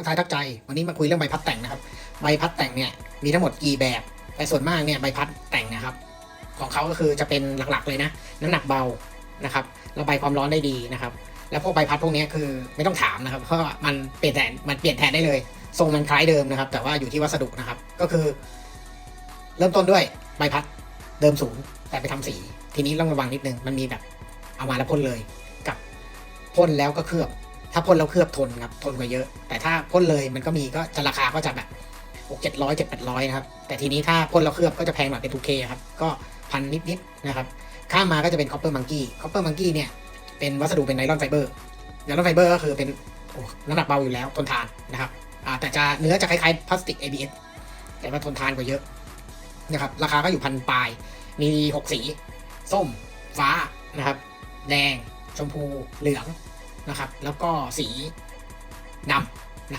ทักทายทักใจ วันนี้มาคุยเรื่องใบพัดแต่งนะครับใบพัดแต่งเนี่ยมีทั้งหมดกี่แบบแต่ส่วนมากเนี่ยใบพัดแต่งนะครับ ของเขาก็คือจะเป็นหลักๆเลยนะ น้ำหนักเบานะครับระบายความร้อนได้ดีนะครับ แล้วพวกใบพัดพวกนี้คือไม่ต้องถามนะครับเพราะมันเปลี่ยนแทนมันเปลี่ยนแทนได้เลย ทรงมันคล้ายเดิมนะครับ แต่ว่าอยู่ที่วัสดุนะครับ ก็คือ เริ่มต้นด้วยใบพัดเดิมสูงแต่ไปทำสี ทีนี้ต้องระวังนิดนึงมันมีแบบเอามาแล้วพ่นเลย กับพ่นแล้วก็เคลือบ ถ้าพ่นแล้วเคลือบทนครับทนกว่าเยอะ แต่ถ้าพ่นเลยมันก็มีก็จะราคาก็จะแบบหกเจ็ดร้อยเจ็ดแปดร้อยนะครับ แต่ทีนี้ถ้าพ่นแล้วเคลือบก็จะแพงหน่อยเป็น 2K คครับ ก็พันนิดๆนะครับ ข้ามมาก็จะเป็น copper monkey copper monkey เนี่ยเป็นวัสดุเป็นไนลอนไฟเบอร์ไนลอนไฟเบอร์ก็คือเป็นโอ้น้ำหนักเบาอยู่แล้วทนทานนะครับอ่าแต่จะเนื้อจะคล้ายๆพลาสติก ABS แต่ว่าทนทานกว่าเยอะนะครับราคาก็อยู่พันปลาย มีหกสี ส้ม ฟ้านะครับ แดง ชมพู เหลือง นะครับ แล้วก็สีดำ